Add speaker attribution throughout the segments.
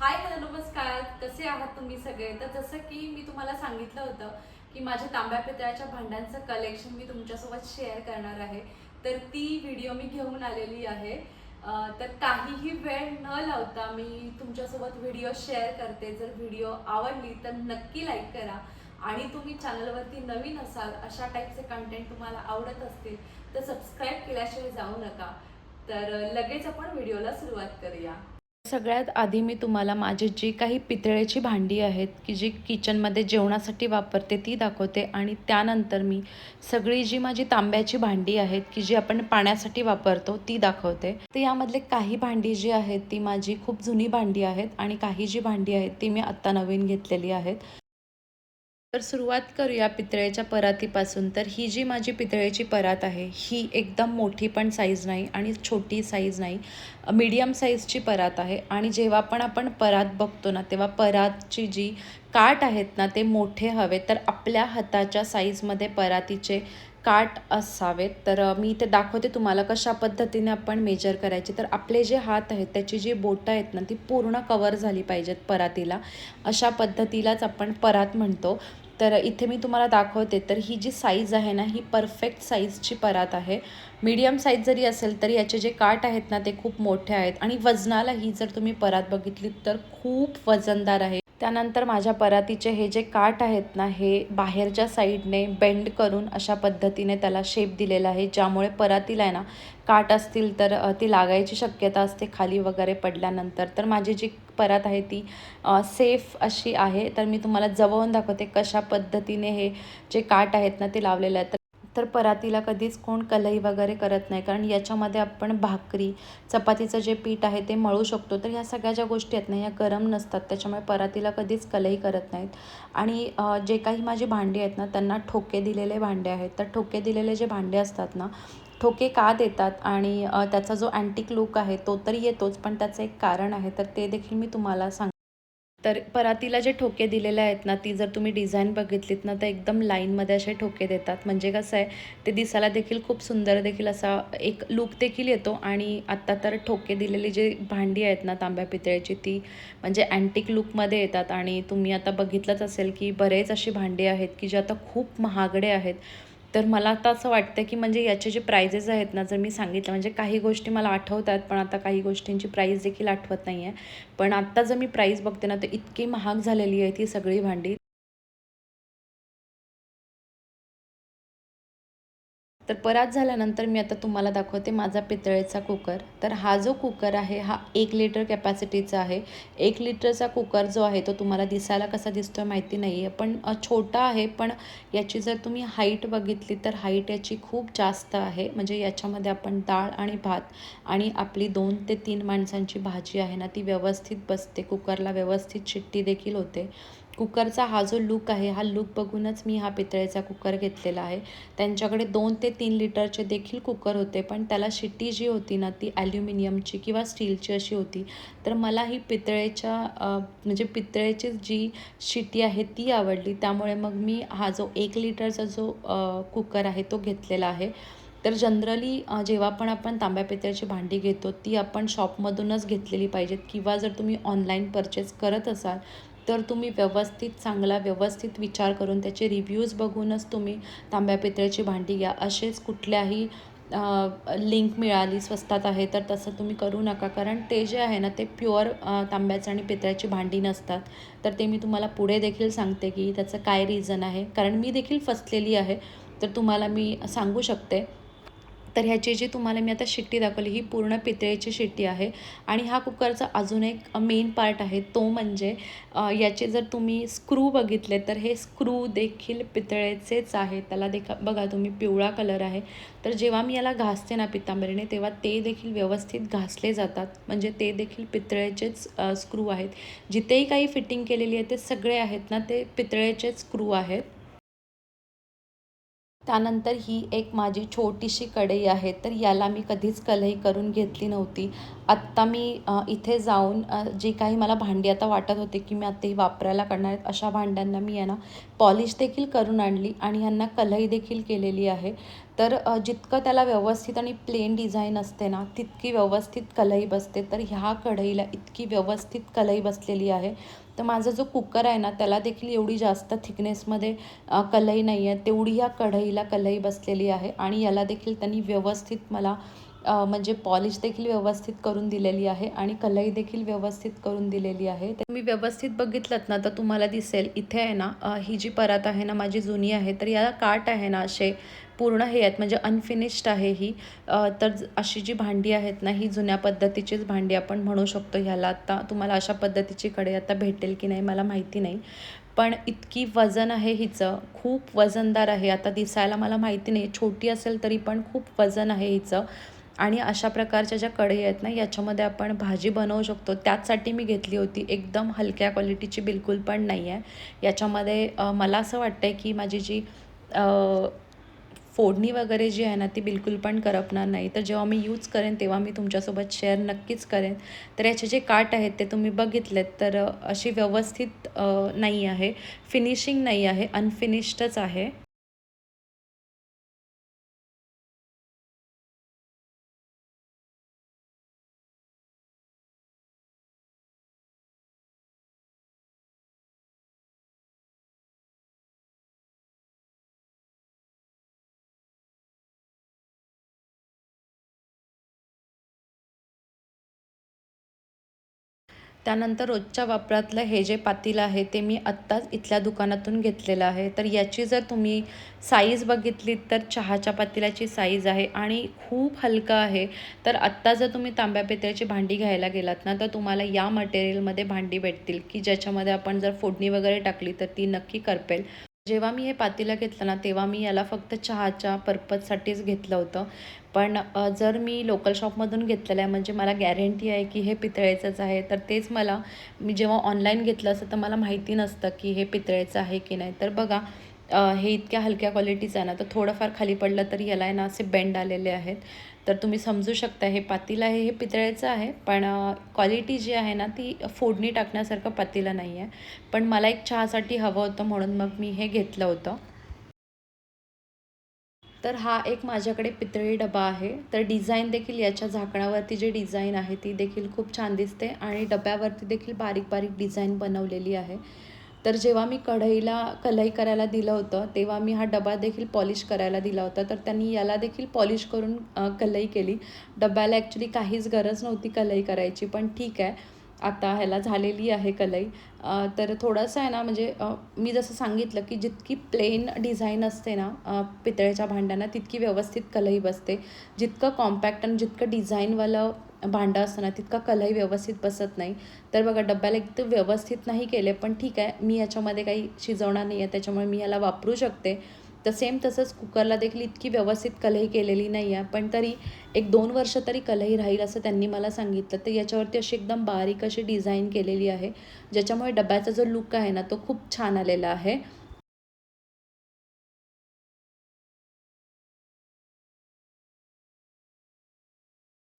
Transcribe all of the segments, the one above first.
Speaker 1: Hi hello नमस्कार. कसे आहात तुम्ही सगळे? तर जसं की मी तुम्हाला सांगितलं होतं की माझ्या तांब्या पितळ्याच्या भांड्यांचं कलेक्शन मी तुमच्यासोबत शेअर करणार आहे. तर ती व्हिडिओ मी घेऊन आलेली आहे. तर काहीही वेळ न लावता मी तुमच्यासोबत व्हिडिओ शेअर करते. जर व्हिडिओ आवडली तर नक्की लाईक करा. आणि तुम्ही चॅनलवरती नवीन असाल अशा टाईपचे कंटेंट तुम्हाला आवडत असतील तर सबस्क्राईब केल्याशिवाय जाऊ नका. तर लगेच आपण व्हिडिओला सुरुवात करूया.
Speaker 2: सगळ्यात आधी मी तुम्हाला माझे जी काही पितळेची भांडी आहेत की जी किचनमध्ये जेवणासाठी वापरते ती दाखवते आणि त्यानंतर मी सगळी जी माझी तांब्याची भांडी आहेत की जी आपण पाण्यासाठी वापरतो ती दाखवते. तर यामधले काही भांडी जी आहेत ती माझी खूप जुनी भांडी आहेत आणि काही जी भांडी आहेत ती मी आत्ता नवीन घेतलेली आहेत. तर सुरुवात करूया पितळेच्या परातीपासून. तर ही जी माझी पितळेची परात आहे ही एकदम मोठी पण साईज नाही आणि छोटी साईज नाही. मीडियम साईजची परात आहे आणि जेव्हा पण आपण परात बघतो ना तेव्हा परातची जी काठ आहेत ना ते मोठे हवे तर आपल्या हाताच्या साईजमध्ये परातीचे काठ असावेत. तर मी ते दाखवते तुम्हाला कशा पद्धतीने आपण मेजर करायचे. तर आपले जे हात आहेत त्याची जी बोटं आहेत ना ती पूर्ण कवर झाली पाहिजेत परातीला. अशा पद्धतीलाच आपण परात म्हणतो. तर इथे मी तुम्हाला दाखवते तर ही जी साईज आहे ना ही परफेक्ट साईजची परात आहे. मीडियम साईज जरी असेल तरी याचे जे काठ आहेत ना ते खूप मोठे आहेत. आणि वजनाला ही जर तुम्ही परात बघितली तर खूप वजनदार आहे. त्यानंतर माझ्या परातीचे हे जे काठ आहेत ना हे बाहेरच्या साईडने बेंड करून अशा पद्धतीने त्याला शेप दिलेला आहे ज्यामुळे परातीला आहे ना काठ असतील तर ती लागायची शक्यता असते खाली वगैरे पडल्यानंतर. तर माझी जी परात आहे ती सेफ अशी आहे. तर मी तुम्हाला जवळून दाखवते कशा पद्धतीने हे जे काठ आहेत ना ते लावलेले आहेत. तर तर परातीला कधीच कोण कलई वगैरे करत नाही. कारण याच्यामध्ये आपण भाकरी चपातीचं जे पीठ आहे ते मळू शकतो. तर ह्या सगळ्या ज्या गोष्टी आहेत ना ह्या गरम नसतात. त्याच्यामुळे परातीला कधीच कलई करत नाहीत. आणि जे काही माझी भांडी आहेत ना त्यांना ठोके दिलेले भांडे आहेत. तर ठोके दिलेले जे भांडे असतात ना ठोके का देतात? आणि त्याचा जो अँटिक लुक आहे तो तर येतोच. पण त्याचं एक कारण आहे. तर ते देखील मी तुम्हाला सांग तर परातीला जे ठोके दिलेले आहेत ना ती जर तुम्ही डिझाईन बघितलीत ना तर एकदम लाईनमध्ये असे ठोके देतात. म्हणजे कसं आहे ते दिसायला देखील खूप सुंदर देखील असा एक लुक देखील येतो. आणि आत्ता तर ठोके दिलेली जी भांडी आहेत ना तांब्या पितळेची ती म्हणजे अँटिक लुकमध्ये येतात. आणि तुम्ही आता बघितलंच असेल की बरेच अशी भांडी आहेत की जे आता खूप महागडे आहेत. तर मला आता असं वाटतं की म्हणजे याचे जे प्राइजेस आहेत ना जर मी सांगितलं म्हणजे काही गोष्टी मला आठवतात पण आता काही गोष्टींची प्राईस देखील आठवत नाही आहे पण आत्ता जर मी प्राईस बघते ना तर इतकी महाग झालेली आहे ती सगळी भांडी. तर परात झाल्यानंतर मी आता तुम्हाला दाखवते माझा पितळेचा कुकर. तर हा जो कुकर आहे हा एक लिटर कॅपॅसिटीचा आहे. एक लिटरचा कुकर जो आहे तो तुम्हाला दिसायला कसा दिसतोय माहिती नाही आहे पण छोटा आहे पण याची जर तुम्ही हाईट बघितली तर हाईट याची खूप जास्त आहे. म्हणजे याच्यामध्ये आपण डाळ आणि भात आणि आपली दोन ते तीन माणसांची भाजी आहे ना ती व्यवस्थित बसते. कुकरला व्यवस्थित शिट्टी देखील होते. कुकरचा हा जो लूक आहे हा लूक बघूनच मी हा पितळेचा कुकर घेतलेला आहे. त्यांच्याकडे दोन ते तीन लिटरचे देखील कुकर होते पण त्याला शिट्टी जी होती ना ती ॲल्युमिनियमची किंवा स्टीलची अशी होती. तर मला ही पितळेच्या म्हणजे पितळेची जी शिट्टी आहे ती आवडली. त्यामुळे मग मी हा जो एक लिटरचा जो कुकर आहे तो घेतलेला आहे. तर जनरली जेव्हा पण आपण तांब्या पितळ्याची भांडी घेतो ती आपण शॉपमधूनच घेतलेली पाहिजेत. किंवा जर तुम्ही ऑनलाईन परचेस करत असाल तर तुम्ही व्यवस्थित चांगला व्यवस्थित विचार करून त्याचे रिव्ह्यूज बघूनच तुम्ही तांब्या पितळेची भांडी घ्या. असेच कुठल्याही लिंक मिळाली स्वस्तात आहे तर तसं तुम्ही करू नका. कारण ते जे आहे ना ते प्युअर तांब्याचं आणि पितळ्याची भांडी नसतात. तर ते मी तुम्हाला पुढे देखील सांगते की त्याचं काय रिझन आहे. कारण मी देखील फसलेली आहे. तर तुम्हाला मी सांगू शकते. तर ह्याची जी तुम्हाला मी आता शिट्टी दाखवली ही पूर्ण पितळेची शिट्टी आहे. आणि हा कुकरचा अजून एक मेन पार्ट आहे. तो म्हणजे याचे जर तुम्ही स्क्रू बघितले तर हे स्क्रू देखील पितळेचेच आहे. त्याला देखा बघा तुम्ही पिवळा कलर आहे. तर जेव्हा मी याला घासते ना पितांबरीने तेव्हा ते देखील व्यवस्थित घासले जातात. म्हणजे ते देखील पितळेचेच स्क्रू आहेत. जिथेही काही फिटिंग केलेली आहे ते सगळे आहेत ना ते पितळेचेच स्क्रू आहेत. त्यानंतर ही एक माझी छोटीशी कढई आहे तर याला मी कधीच कलई करून घेतली नव्हती. आत्ता मी इथे जाऊन जे जी काही मला भांडी आता वाटत होते की मी आता ही वापरायला करणार आहेत अशा भांड्यांना मी यांना पॉलिश देखील करून आणली आणि ह्यांना कलई देखील केलेली आहे. तर जितकं त्याला व्यवस्थित आणि प्लेन डिझाईन असते ना तितकी व्यवस्थित कलई बसते. तर ह्या कढईला इतकी व्यवस्थित कलई बसलेली आहे. तर माझा जो कुकर आहे ना त्याला देखील एवढी जास्त थिकनेसमध्ये कलई नाही आहे तेवढी ह्या कढईला कलई बसलेली आहे. आणि याला देखील त्यांनी व्यवस्थित मला म्हणजे पॉलिश देखील व्यवस्थित करून दिलेली आहे आणि कलई देखील व्यवस्थित करून दिलेली आहे. तर मी व्यवस्थित बघितलं ना तर तुम्हाला दिसेल इथे आहे ना ही जी परात आहे ना माझी जुनी आहे तर याला काट आहे ना असे पूर्ण हे आहेत म्हणजे अनफिनिश्ड आहे ही. तर अशी जी भांडी आहेत ना ही जुन्या पद्धतीचीच भांडी आपण म्हणू शकतो ह्याला. आता तुम्हाला अशा पद्धतीची कडे आता भेटेल की नाही मला माहिती नाही. पण इतकी वजन आहे हिचं खूप वजनदार आहे. आता दिसायला मला माहिती नाही छोटी असेल तरी पण खूप वजन आहे हिचं. आणि अशा प्रकारच्या ज्या कढई आहेत ना याच्यामध्ये आपण भाजी बनवू शकतो. त्याचसाठी मी घेतली होती. एकदम हलक्या क्वालिटीची बिलकुल पण नाही आहे याच्यामध्ये मला असं वाटतं आहे की माझी जी फोडणी वगैरे जी आहे ना ती बिलकुल पण करपणार नाही. तर जेव्हा मी यूज करेन तेव्हा मी तुमच्यासोबत शेअर नक्कीच करेन. तर याचे जे काट आहेत ते तुम्ही बघितलेत तर अशी व्यवस्थित नाही आहे फिनिशिंग नाही आहे अनफिनिश्डच आहे. त्यानंतर रोजच्या वापरातलं हे जे पातेलं आहे ते मी आत्ताच इथल्या दुकानातून घेतलेलं आहे. तर याची जर तुम्ही साईज बघितलीत तर चहाच्या पातेल्याची साईज आहे आणि खूप हलका आहे. तर आत्ता जर तुम्ही तांब्या पितळ्याची भांडी घ्यायला गेलात ना तर तुम्हाला या मटेरियलमध्ये भांडी भेटतील की ज्याच्यामध्ये आपण जर फोडणी वगैरे टाकली तर ती नक्की करपेल. जेव्हा मी हे पातेलं घेतलं ना तेव्हा मी याला फक्त चहाच्या पर्पजसाठीच घेतलं होतं. पण जर मी लोकल शॉपमधून घेतलेलं आहे म्हणजे मला गॅरंटी आहे की हे पितळेचंच आहे तर तेच मला मी जेव्हा ऑनलाईन घेतलं असतं तर मला माहिती नसतं की हे पितळेचं आहे की नाही. तर बघा हे इतक्या हलक्या क्वालिटीचं आहे ना तर थोडंफार खाली पडलं तरी याला आहे ना असे बेंड आलेले आहेत. तर तुम्ही समजू शकता हे पातील आहे हे पितळेचं आहे पण क्वालिटी जी आहे ना ती फोडणी टाकण्यासारखं पातीला नाही आहे. पण मला एक चहासाठी हवं होतं म्हणून मग मी हे घेतलं होतं. तर हा एक माझ्याकडे पितळी डबा आहे. तर डिझाईन देखील याच्या झाकणावरती जी डिझाईन आहे ती देखील खूप छान दिसते आणि डब्यावरती देखील बारीक बारीक डिझाईन बनवलेली आहे. तर जेव्हा मी कढईला कलई करायला दिलं होतं तेव्हा मी हा डबा देखील पॉलिश करायला दिला होता. तर त्यांनी याला देखील पॉलिश करून कलई केली. डब्याला ॲक्च्युली काहीच गरज नव्हती कलई करायची पण ठीक आहे. आता ह्याला झालेली आहे कलई. तर थोडंसं आहे ना म्हणजे मी जसं सांगितलं की जितकी प्लेन डिझाईन असते ना पितळेच्या भांड्यांना तितकी व्यवस्थित कलई बसते. जितकं कॉम्पॅक्ट आणि जितकं डिझाईनवालं भांडं असतं ना तितका कलही व्यवस्थित बसत नाही. तर बघा डब्याला एकदम व्यवस्थित नाही केले पण ठीक आहे मी याच्यामध्ये काही शिजवणार नाही आहे त्याच्यामुळे मी याला वापरू शकते. तर सेम तसंच कुकरला देखील इतकी व्यवस्थित कलही केलेली नाही आहे पण तरी एक दोन वर्ष तरी कलही राहील असं त्यांनी मला सांगितलं. तर याच्यावरती अशी एकदम बारीक अशी डिझाईन केलेली आहे ज्याच्यामुळे डब्याचा जो लुक आहे ना तो खूप छान आलेला आहे.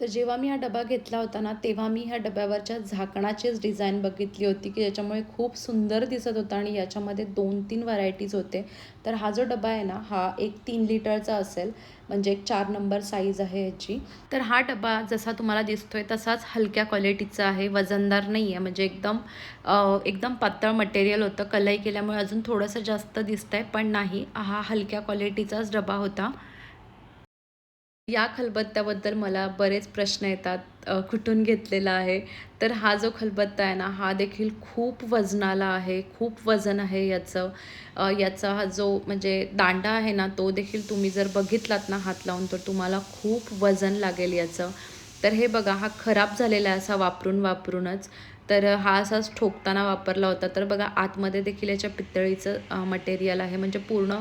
Speaker 2: तर जेव्हा मी हा डबा घेतला होता ना तेव्हा मी ह्या डब्यावरच्या झाकणाचीच डिझाईन बघितली होती की ज्याच्यामुळे खूप सुंदर दिसत होता आणि याच्यामध्ये दोन तीन व्हरायटीज होते. तर हा जो डबा आहे ना हा एक तीन लिटरचा असेल म्हणजे एक चार नंबर साईज आहे याची तर हा डबा जसा तुम्हाला दिसतोय तसाच हलक्या क्वालिटीचा आहे वजनदार नाही आहे म्हणजे एकदम एकदम पातळ मटेरियल होतं. कलई केल्यामुळे अजून थोडंसं जास्त दिसतंय पण नाही. हा हलक्या क्वालिटीचाच डबा होता. या खलबत्त्याबद्दल मला बरेच प्रश्न येतात कुठून घेतलेला आहे. तर हा जो खलबत्ता आहे ना हा देखील खूप वजनाला आहे खूप वजन आहे याचं. याचा हा जो म्हणजे दांडा आहे ना तो देखील तुम्ही जर बघितलात ना हात लावून तर तुम्हाला खूप वजन लागेल याचं. तर हे बघा हा खराब झालेला आहे असा वापरून वापरूनच. तर हा असाच ठोकताना वापरला होता. तर बघा आतमध्ये देखील याच्या पितळीचं मटेरियल आहे. म्हणजे पूर्ण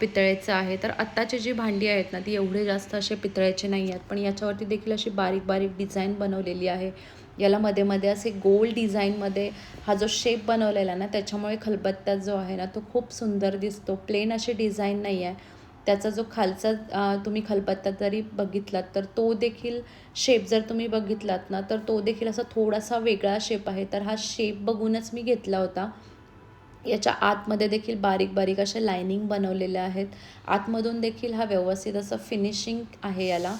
Speaker 2: पितळेचं आहे. तर आत्ताची जी भांडी आहेत ना ती एवढे जास्त असे पितळेचे नाही आहेत. पण याच्यावरती देखील अशी बारीक बारीक डिझाईन बनवलेली आहे. याला मध्ये मध्ये असे गोल डिझाईनमध्ये हा जो शेप बनवलेला ना त्याच्यामुळे खलबत्ता जो आहे ना तो खूप सुंदर दिसतो. प्लेन अशी डिझाईन नाही आहे त्याचा जो खालचा तुम्ही खलबत्ता जरी बघितलात तर तो देखील शेप जर तुम्ही बघितलात ना तर तो देखील असा थोडासा वेगळा शेप आहे. तर हा शेप बघूनच मी घेतला होता. याच्या आतमध्ये देखील बारीक बारीक अशा लायनिंग बनवलेल्या आहेत. आतमधून देखील हा व्यवस्थित असं फिनिशिंग आहे याला.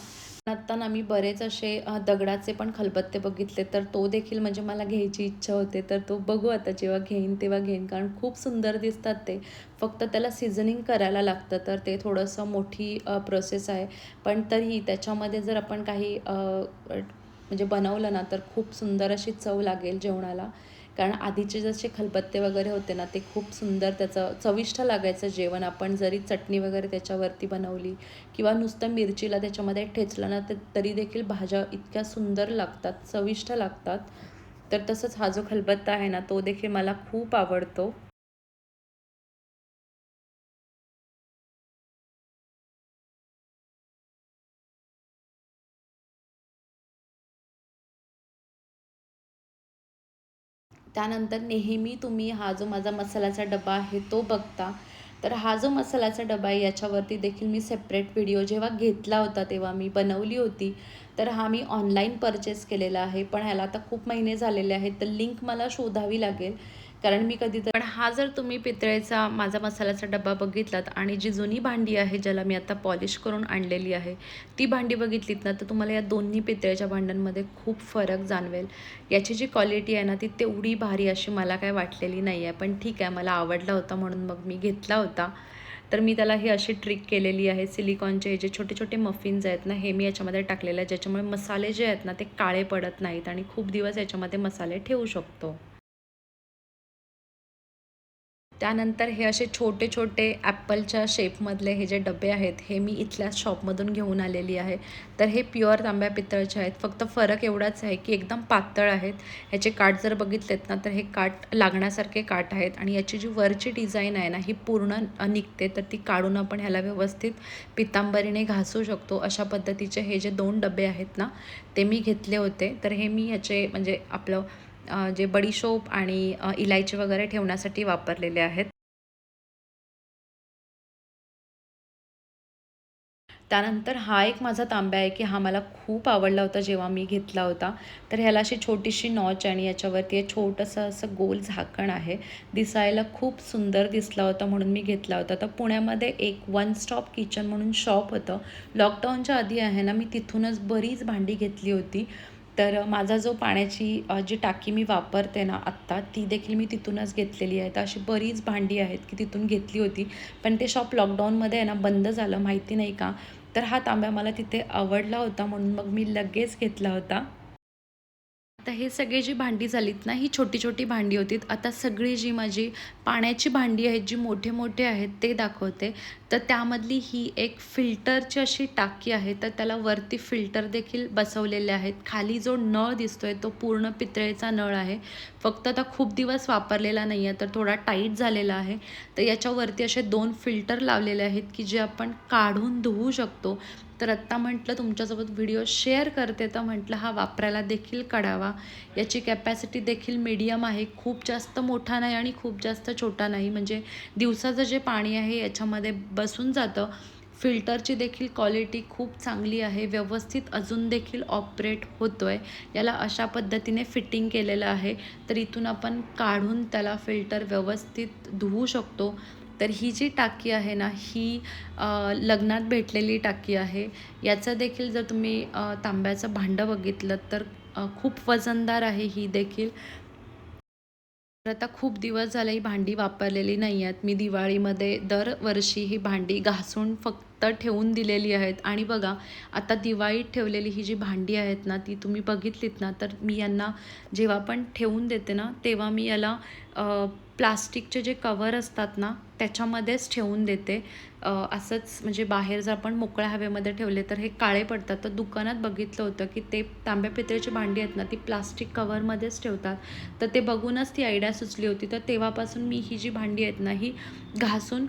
Speaker 2: आत्ता ना मी बरेच असे दगडाचे पण खलबत्ते बघितले तर तो देखील म्हणजे मला घ्यायची इच्छा होते. तर तो बघू आता जेव्हा घेईन तेव्हा घेईन कारण खूप सुंदर दिसतात ते. फक्त त्याला सिझनिंग करायला लागतं तर ते थोडंसं मोठी प्रोसेस आहे. पण तरीही त्याच्यामध्ये जर आपण काही म्हणजे बनवलं ना तर खूप सुंदर अशी चव लागेल जेवणाला. कारण आधीचे जसे खलबत्ते वगैरे होते ना ते खूप सुंदर त्याचं चविष्ट लागायचं जेवण. आपण जरी चटणी वगैरे त्याच्यावरती बनवली किंवा नुसतं मिरचीला त्याच्यामध्ये ठेचलं ना तर तरी देखील भाज्या इतक्या सुंदर लागतात चविष्ट लागतात. तर तसंच हा जो खलबत्ता आहे ना तो देखील मला खूप आवडतो. त्यानंतर नेहमी तुम्ही हा जो माझा मसाल्याचा डबा आहे तो बघता. तर हा जो मसाल्याचा डबा आहे याच्यावरती देखील मी सेपरेट व्हिडिओ जेव्हा घेतला होता तेव्हा मी बनवली होती. तर हा मी ऑनलाईन परचेस केलेला आहे. पण ह्याला आता खूप महिने झालेले आहेत. तर लिंक मला शोधावी लागेल. कारण मी कधी पण हा जर तुम्ही पितळेचा माझा मसाल्याचा डबा बघितलात आणि जी जुनी भांडी आहे ज्याला मी आता पॉलिश करून आणलेली आहे ती भांडी बघितलीत ना तर तुम्हाला या दोन्ही पितळेच्या भांड्यांमध्ये खूप फरक जाणवेल. याची जी क्वालिटी आहे ना ती तेवढी भारी अशी मला काय वाटलेली नाही आहे. पण ठीक आहे मला आवडला होता म्हणून मग मी घेतला होता. तर मी त्याला हे अशी ट्रिक केलेली आहे. सिलिकॉनचे जे छोटे छोटे मफिन्स आहेत ना हे मी याच्यामध्ये टाकलेले आहे ज्याच्यामुळे मसाले जे आहेत ना ते काळे पडत नाहीत आणि खूप दिवस याच्यामध्ये मसाले ठेवू शकतो. त्यानंतर हे असे छोटे छोटे ॲपलच्या शेपमधले हे जे डबे आहेत हे मी इथल्या शॉपमधून घेऊन आलेली आहे. तर हे प्युअर तांब्या पितळचे आहेत. फक्त फरक एवढाच आहे की एकदम पातळ आहेत. ह्याचे काठ जर बघितलेत ना तर हे काठ लागण्यासारखे काठ आहेत आणि याची जी वरची डिझाईन आहे ना ही पूर्ण निघते तर ती काढून आपण ह्याला व्यवस्थित पितांबरीने घासू शकतो. अशा पद्धतीचे हे जे दोन डबे आहेत ना ते मी घेतले होते. तर हे मी ह्याचे म्हणजे आपलं जे बडीशोप आणि इलायची वगैरे ठेवण्यासाठी वापरलेले आहेत. त्यानंतर हा एक माझा तांब्या आहे की हा मला खूप आवडला होता जेव्हा मी घेतला होता. तर ह्याला अशी छोटीशी नॉच आणि याच्यावरती एक छोटंसं असं गोल झाकण आहे. दिसायला खूप सुंदर दिसला होता म्हणून मी घेतला होता. तर पुण्यामध्ये एक वन स्टॉप किचन म्हणून शॉप होतं. लॉकडाऊनच्या आधी आहे ना मी तिथूनच बरीच भांडी घेतली होती. तर माझा जो पाण्याची जी टाकी मी वापरते ना आत्ता ती देखील मी तिथूनच घेतलेली आहे. तर अशी बरीच भांडी आहेत की तिथून घेतली होती. पण ते शॉप लॉकडाऊनमध्ये आहे ना बंद झालं माहिती नाही का? तर हा तांब्या मला तिथे आवडला होता म्हणून मग मी लगेच घेतला होता. आता हे सगळे जी भांडी झालीत ना ही छोटी छोटी भांडी होतीत आता सगळी जी माझी पाण्याची भांडी आहेत जी मोठे मोठे आहेत ते दाखवते. तर त्यामधली ही एक फिल्टरची अशी टाकी आहे तर त्याला वरती फिल्टर देखील बसवलेले आहेत. खाली जो नळ दिसतोय तो पूर्ण पितळेचा नळ आहे. फक्त आता खूप दिवस वापरलेला नाही आहे तर थोडा टाईट झालेला आहे. तर याच्यावरती असे दोन फिल्टर लावलेले आहेत की जे आपण काढून धुवू शकतो. तर आत्ता म्हटलं तुमच्यासोबत व्हिडिओ शेअर करते तर म्हटलं हा वापरायला देखील कळावा. याची कॅपॅसिटी देखील मीडियम आहे. खूप जास्त मोठा नाही आणि खूप जास्त छोटा नाही. म्हणजे दिवसाचं जे पाणी आहे याच्यामध्ये बसून जातं. फिल्टरची देखील क्वालिटी खूप चांगली आहे. व्यवस्थित अजून देखील ऑपरेट होतो आहे याला अशा पद्धतीने फिटिंग केलेलं आहे. तर इथून आपण काढून त्याला फिल्टर व्यवस्थित धुवू शकतो. तर ही जी टाकी आहे ना ही लग्नात भेटलेली टाकी आहे. याचं देखील जर तुम्ही तांब्याचं भांडं बघितलं तर खूप वजनदार आहे ही देखील. तर आता खूप दिवस झाले ही भांडी वापरलेली नाही आहेत. मी दिवाळीमध्ये दरवर्षी ही भांडी घासून फक्त ठेवून दिलेली आहेत. आणि बघा आता दिवाळीत ठेवलेली ही जी भांडी आहेत ना ती तुम्ही बघितलीत ना तर मी यांना जेव्हा पण ठेवून देते ना तेव्हा मी याला प्लास्टिकचे जे कवर असतात ना त्याच्यामध्येच ठेवून देते. असंच म्हणजे बाहेर जर आपण मोकळ्या हवेमध्ये ठेवले तर हे काळे पडतात. तर दुकानात बघितलं होतं की ते तांब्या पितळेची भांडी आहेत ना ती प्लास्टिक कवरमध्येच ठेवतात. तर ते बघूनच ती आयडिया सुचली होती. तर तेव्हापासून मी ही जी भांडी आहेत ना ही घासून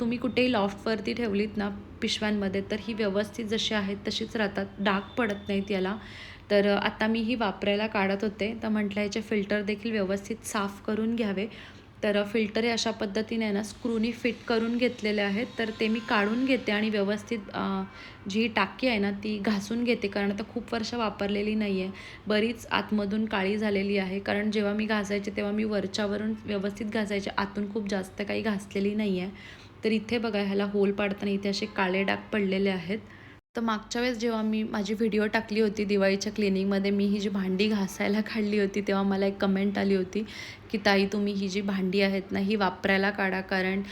Speaker 2: तुम्ही कुठेही लॉफ्टवरती ठेवलीत ना पिशव्यांमध्ये तर ही व्यवस्थित जशी आहेत तशीच राहतात. डाग पडत नाहीत याला. तर आता मी ही वापरायला काढत होते. तर म्हटलं याचे फिल्टर देखील व्यवस्थित साफ करून घ्यावे. तर फिल्टर हे अशा पद्धतीने ना स्क्रूनी फिट करून घेतलेले आहेत. तर ते मी काढून घेते आणि व्यवस्थित जी टाकी आहे ना ती घासून घेते. कारण आता खूप वर्ष वापरलेली नाही आहे बरीच आतमधून काळी झालेली आहे. कारण जेव्हा मी घासायचे तेव्हा मी वरच्यावरून व्यवस्थित घासायचे. आतून खूप जास्त काही घासलेली नाही आहे तर इथे बघा ह्याला होल पाडताना इथे असे काळे डाग पडलेले आहेत. तर मागच्या वेळेस जेव्हा मी माझी व्हिडिओ टाकली होती दिवाळीच्या क्लिनिंगमध्ये मी ही जी भांडी घासायला काढली होती तेव्हा मला एक कमेंट आली होती की ताई तुम्ही ही जी भांडी आहेत ना ही वापरायला काढा कारण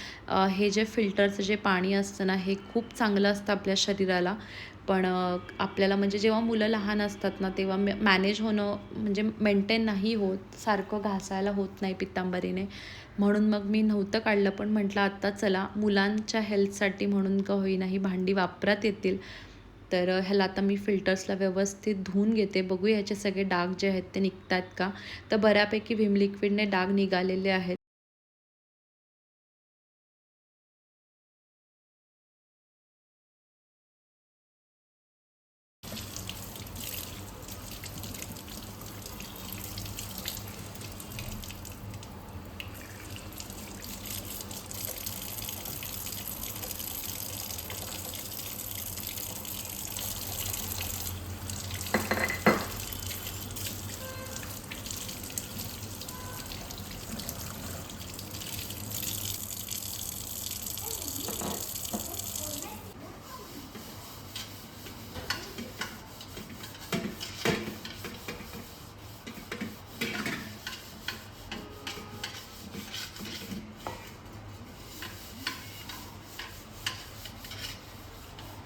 Speaker 2: हे जे फिल्टरचं जे पाणी असतं ना हे खूप चांगलं असतं आपल्या शरीराला. पण आपल्याला म्हणजे जेव्हा मुलं लहान असतात ना तेव्हा मॅनेज होणं म्हणजे मेंटेन नाही होत सारखं घासायला होत नाही पित्तांबरीने. म्हणून मग मी नव्हतं काढलं पण म्हटलं आत्ता चला मुलांच्या हेल्थसाठी म्हणून का होईना ही भांडी वापरात येतील. तर ह्याला आता मी फिल्टर्सला व्यवस्थित धुवून घेते. बघू ह्याचे सगळे डाग जे आहेत ते निघत आहेत का? तर बऱ्यापैकी विम लिक्विडने डाग निघालेले आहेत.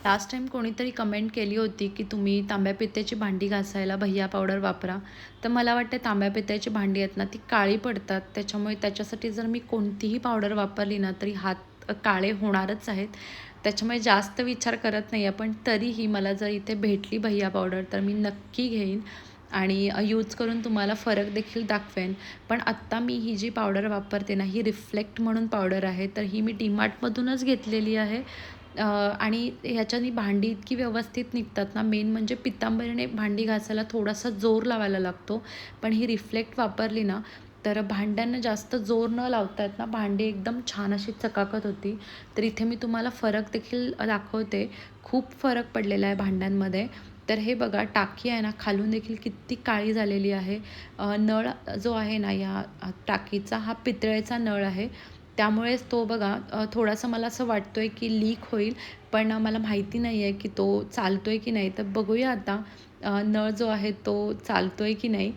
Speaker 2: लास्ट टाईम कोणीतरी कमेंट केली होती की तुम्ही तांब्या पित्याची भांडी घासायला भैया पावडर वापरा. तर मला वाटते तांब्या पित्याची भांडी आहेत ना ती काळी पडतात. त्याच्यामुळे त्याच्यासाठी जर मी कोणतीही पावडर वापरली ना तरी हात काळे होणारच आहेत. त्याच्यामुळे जास्त विचार करत नाही आहे पण तरीही मला जर इथे भेटली भैया पावडर तर मी नक्की घेईन आणि यूज करून तुम्हाला फरक देखील दाखवेन. पण आत्ता मी ही जी पावडर वापरते ना ही रिफ्लेक्ट म्हणून पावडर आहे तर ही मी डीमार्टमधूनच घेतलेली आहे. आणि ह्याच्यानी भांडी इतकी व्यवस्थित निघतात ना मेन म्हणजे पितांबरीने भांडी घासायला थोडासा जोर लावायला लागतो. पण ही रिफ्लेक्ट वापरली ना तर भांड्यांना जास्त जोर न लावतात ना भांडी एकदम छान अशी चकाकत होती. तर इथे मी तुम्हाला फरक देखील दाखवते. खूप फरक पडलेला आहे भांड्यांमध्ये. तर हे बघा टाकी आहे ना खालून देखील किती काळी झालेली आहे. नळ जो आहे ना या टाकीचा हा पितळेचा नळ आहे. त्यामुळेच तो बघा थोडासा मला असं वाटतो आहे की लीक होईल पण मला माहिती नाही आहे की तो चालतो आहे की नाही. तर बघूया आता नळ जो आहे तो चालतो आहे की नाही.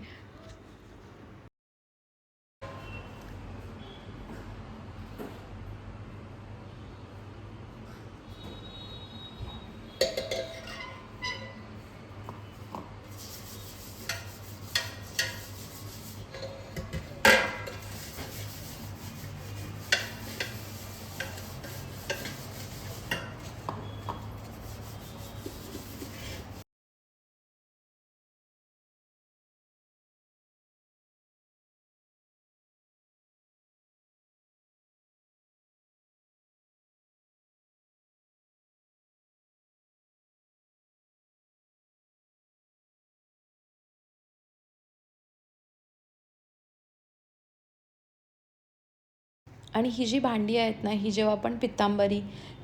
Speaker 2: आणि ही जी भांडी आहेत ना ही जेव्हा आपण पितांबरी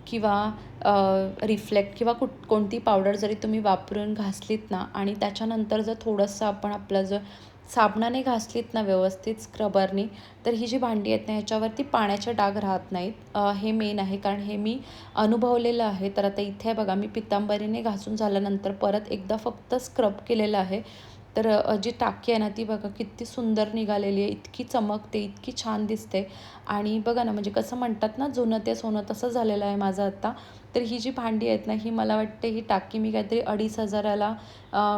Speaker 2: किंवा रिफ्लेक्ट किंवा कुठ कोणती पावडर जरी तुम्ही वापरून घासलीत ना आणि त्याच्यानंतर जर थोडंसं आपण आपलं जर साबणाने घासलीत ना व्यवस्थित स्क्रबरनी तर ही जी भांडी आहेत ना ह्याच्यावरती पाण्याचे डाग राहत नाहीत. हे मेन आहे कारण हे मी अनुभवलेलं आहे. तर आता इथे बघा मी पितांबरीने घासून झाल्यानंतर परत एकदा फक्त स्क्रब केलेलं आहे. तर जी टाकी आहे ना ती बघा किती सुंदर निघालेली आहे. इतकी चमकते इतकी छान दिसते. आणि बघा ना म्हणजे कसं म्हणतात ना जुनं ते सोनं तसं झालेलं आहे माझं आत्ता तर ही जी भांडी आहेत ना ही मला वाटते ही टाकी मी काहीतरी अडीच हजाराला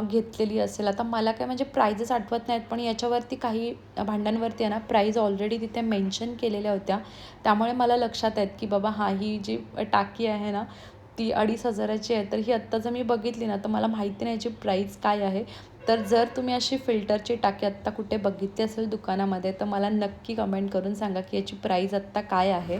Speaker 2: घेतलेली असेल. आता मला काय म्हणजे प्राईजेस आठवत नाहीत पण याच्यावरती काही भांड्यांवरती आहे ना प्राईज ऑलरेडी तिथे मेन्शन केलेल्या होत्या. त्यामुळे मला लक्षात आहेत की बाबा हा ही जी टाकी आहे ना ती अडीच हजाराची आहे. तर ही आत्ता जर मी बघितली ना तर मला माहिती नाही याची प्राईस काय आहे. तर जर तुम्ही अशी फिल्टरची टाकी आत्ता कुठे बघितली असेल दुकानामध्ये तर मला नक्की कमेंट करून सांगा की याची प्राईज आत्ता काय आहे.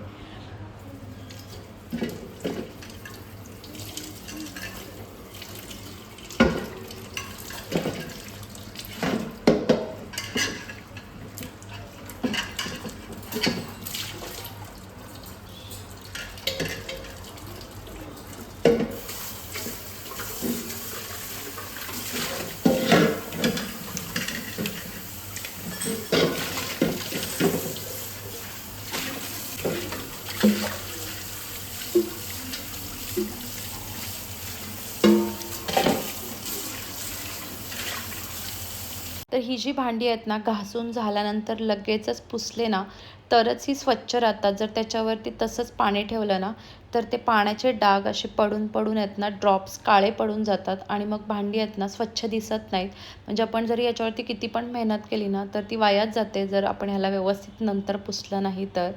Speaker 2: ही जी भांडी आहेत ना घासून झाल्यानंतर लगेचच पुसले ना तरच ही स्वच्छ राहतात. जर त्याच्यावरती तसंच पाणी ठेवलं ना तर ते पाण्याचे डाग असे पडून पडून आहेत ना ड्रॉप्स काळे पडून जातात आणि मग भांडी आहेत ना स्वच्छ दिसत नाहीत. म्हणजे आपण जरी याच्यावरती किती पण मेहनत केली ना तर ती वायाच जाते. जर आपण ह्याला व्यवस्थित नंतर पुसलं नाही तर.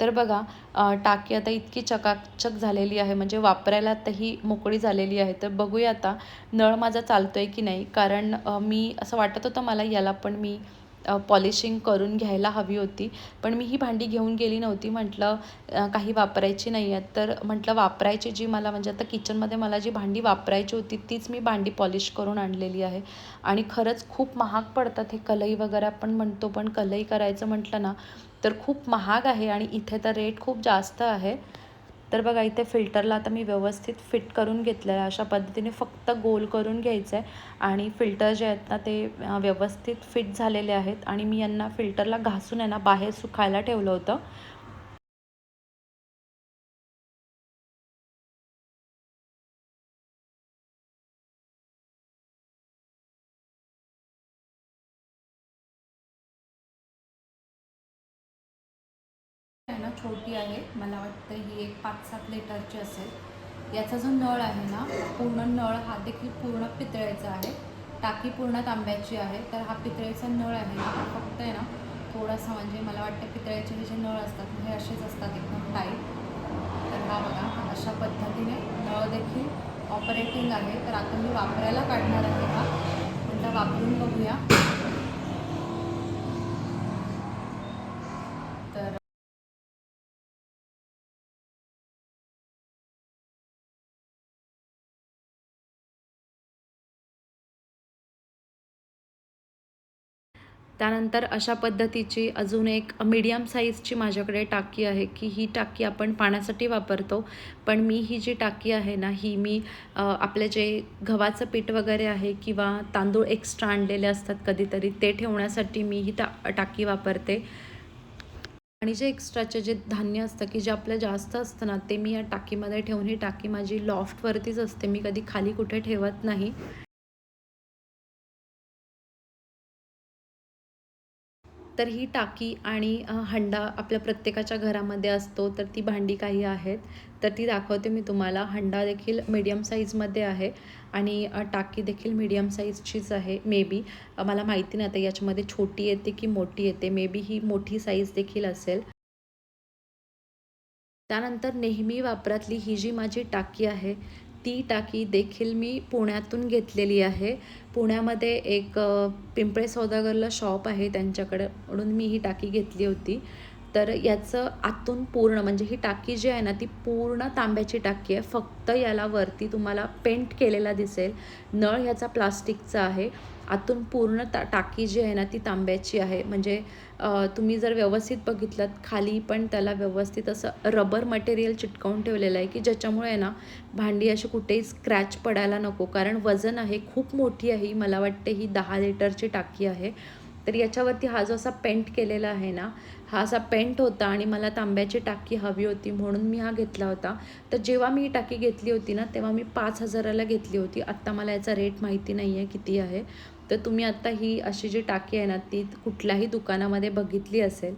Speaker 2: तर बघा टाकी आता इतकी चकाचक झालेली आहे म्हणजे वापरायला आता ही मोकळी झालेली आहे. तर बघूया आता नळ माझा चालतो आहे की नाही? कारण मी असं वाटत होतं मला याला पण मी पॉलिशिंग करून घ्यायला हवी होती. पण मी ही भांडी घेऊन गेली नव्हती. म्हटलं काही वापरायची नाही आहेत. तर म्हटलं वापरायची जी मला म्हणजे आता किचनमध्ये मला जी भांडी वापरायची होती तीच मी भांडी पॉलिश करून आणलेली आहे. आणि खरंच खूप महाग पडतात हे कलई वगैरे आपण म्हणतो पण कलई करायचं म्हटलं ना तर खूप महाग आहे आणि इथे तर रेट खूप जास्त आहे. तर बघा इथे फिल्टरला आता मी व्यवस्थित फिट करून घेतलं आहे अशा पद्धतीने फक्त गोल करून घ्यायचं आहे आणि फिल्टर जे आहेत ना ते व्यवस्थित फिट झालेले आहेत. आणि मी यांना फिल्टरला घासून आहे ना बाहेर सुकायला ठेवलं होतं.
Speaker 1: मोठी आहे. मला वाटतं ही एक पाच सात लिटरची असेल. याचा जो नळ आहे ना पूर्ण नळ हा देखील पूर्ण पितळेचा आहे. टाकी पूर्ण तांब्याची आहे. तर हा पितळेचा नळ आहे ना हा फक्त आहे ना थोडासा म्हणजे मला वाटतं पितळेचे हे जे नळ असतात हे असेच असतात एकदम टाईट तर हा बघा अशा पद्धतीने नळ देखील ऑपरेटिंग आहे. तर आता मी वापरायला काढणार आहे हा. एकदा वापरून बघूया.
Speaker 2: त्यानंतर अशा पद्धतीची अजून एक मीडियम साईजची माझ्याकडे टाकी आहे की ही टाकी आपण पाण्यासाठी वापरतो. पण मी ही जी टाकी आहे ना ही मी आपले जे गव्हाचं पीठ वगैरे आहे किंवा तांदूळ एक्स्ट्रा आणलेले असतात कधीतरी ते ठेवण्यासाठी मी ही टा टाकी वापरते. आणि जे एक्स्ट्राचे जे धान्य असतं की जे आपलं जास्त असतं ना ते मी या टाकीमध्ये ठेवून ही टाकी माझी लॉफ्टवरतीच असते. मी कधी खाली कुठे ठेवत नाही. तर ही टाकी आणि हंडा आपल्या प्रत्येकाच्या घरामध्ये असतो तर ती भांडी काही आहेत. तर ती दाखवते मी तुम्हाला. हंडा देखील मीडियम साईजमध्ये आहे आणि टाकी देखील मीडियम साईजचीच आहे मे बी मला माहिती नाही आता याच्यामध्ये छोटी येते की मोठी येते. मे बी ही मोठी साईज देखील असेल. त्यानंतर नेहमी वापरातली ही जी माझी टाकी आहे ती टाकी देखील मी पुण्यातून घेतलेली आहे. पुण्यामध्ये एक पिंपळे सौदागरला शॉप आहे त्यांच्याकडून मी ही टाकी घेतली होती. तर याचं आतून पूर्ण म्हणजे ही टाकी जी आहे ना ती पूर्ण तांब्याची टाकी आहे. फक्त याला वरती तुम्हाला पेंट केलेला दिसेल. नळ ह्याचा प्लास्टिकचा आहे. आतून पूर्ण ता टाकी जी आहे ना ती तांब्याची आहे. म्हणजे तुम्ही जर व्यवस्थित बघितलं खाली पण त्याला व्यवस्थित असं रबर मटेरियल चिटकावून ठेवलेलं आहे की ज्याच्यामुळे आहे ना भांडी अशी कुठेही स्क्रॅच पडायला नको. कारण वजन आहे खूप मोठी आहे मला वाटते ही दहा लिटरची टाकी आहे. तर याच्यावरती हा जो असा पेंट केलेला आहे ना हा असा पेंट होता आणि मला तांब्याची टाकी हवी होती म्हणून मी हा घेतला होता. तर जेव्हा मी ही टाकी घेतली होती ना तेव्हा मी पाच हजाराला घेतली होती. आत्ता मला याचा रेट माहिती नाही आहे किती आहे. तर तुम्ही आत्ता ही अशी जी टाकी आहे ना ती कुठल्याही दुकानामध्ये बघितली असेल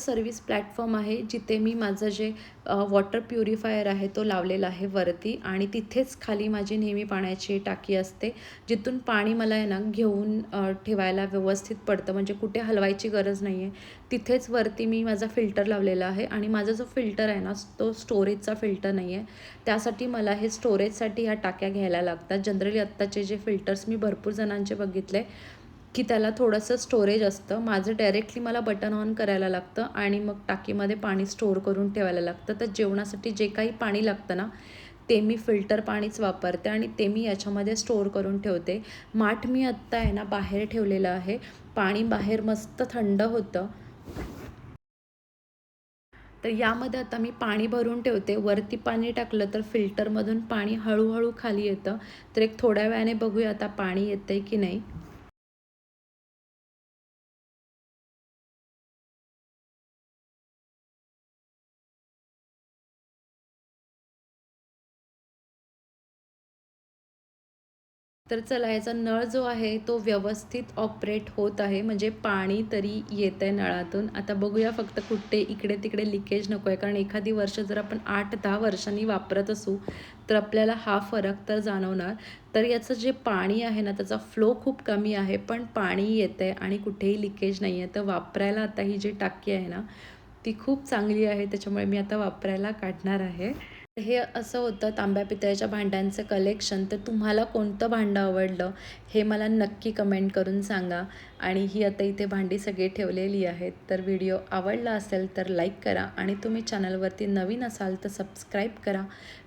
Speaker 2: इथे सर्विस प्लॅटफॉर्म आहे जिथे मी माझं जे वॉटर प्युरिफायर आहे तो लावलेला आहे वरती. आणि तिथेच खाली माझी नेहमी पाण्याची टाकी असते जिथून पाणी मला आहे ना घेऊन ठेवायला व्यवस्थित पडतं. म्हणजे कुठे हलवायची गरज नाही आहे तिथेच वरती मी माझा फिल्टर लावलेला आहे. आणि माझा जो फिल्टर आहे ना तो स्टोरेजचा फिल्टर नाही आहे त्यासाठी मला हे स्टोरेजसाठी ह्या टाक्या घ्यायला लागतात. जनरली आत्ताचे जे फिल्टर्स मी भरपूर जणांचे बघितले की त्याला थोडंसं स्टोरेज असतं. माझं डायरेक्टली मला बटन ऑन करायला लागतं आणि मग टाकीमध्ये पाणी स्टोअर करून ठेवायला लागतं. तर जेवणासाठी जे काही पाणी लागतं ना ते मी फिल्टर पाणीच वापरते आणि ते मी याच्यामध्ये स्टोअर करून ठेवते. माठ मी आत्ता आहे ना बाहेर ठेवलेलं आहे. पाणी बाहेर मस्त थंड होतं. तर यामध्ये आता मी पाणी भरून ठेवते. वरती पाणी टाकलं तर फिल्टरमधून पाणी हळूहळू खाली येतं. तर एक थोड्या वेळाने बघूया आता पाणी येतं आहे की नाही. तर चला याचा नळ जो आहे तो व्यवस्थित ऑपरेट होत आहे. म्हणजे पाणी तरी येत आहे नळातून. आता बघूया फक्त कुठे इकडे तिकडे लिकेज नको आहे कारण एखादी वर्ष जर आपण आठ दहा वर्षांनी वापरत असू तर आपल्याला हा फरक तर जाणवणार. तर याचं जे पाणी आहे ना त्याचा फ्लो खूप कमी आहे. पण पाणी येतं आहे आणि कुठेही लिकेज नाही आहे तर वापरायला आता ही जी टाकी आहे ना ती खूप चांगली आहे. त्याच्यामुळे मी आता वापरायला काढणार आहे. हे असं होतं तांब्या पितळ्याच्या भांड्यांचं कलेक्शन तर तुम्हाला कोणतं भांडं आवडलं हे मला नक्की कमेंट करून सांगा. आणि ही आता इथे भांडी सगळी ठेवलेली आहेत. तर व्हिडिओ आवडला असेल तर लाईक करा आणि तुम्ही चॅनलवरती नवीन असाल तर सबस्क्राईब करा.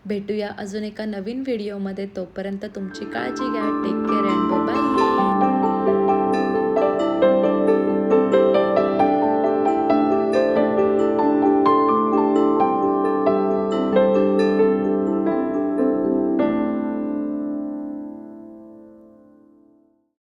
Speaker 2: भेटूया अजून एका नवीन व्हिडिओमध्ये तोपर्यंत तुमची काळजी घ्या. Take care and bye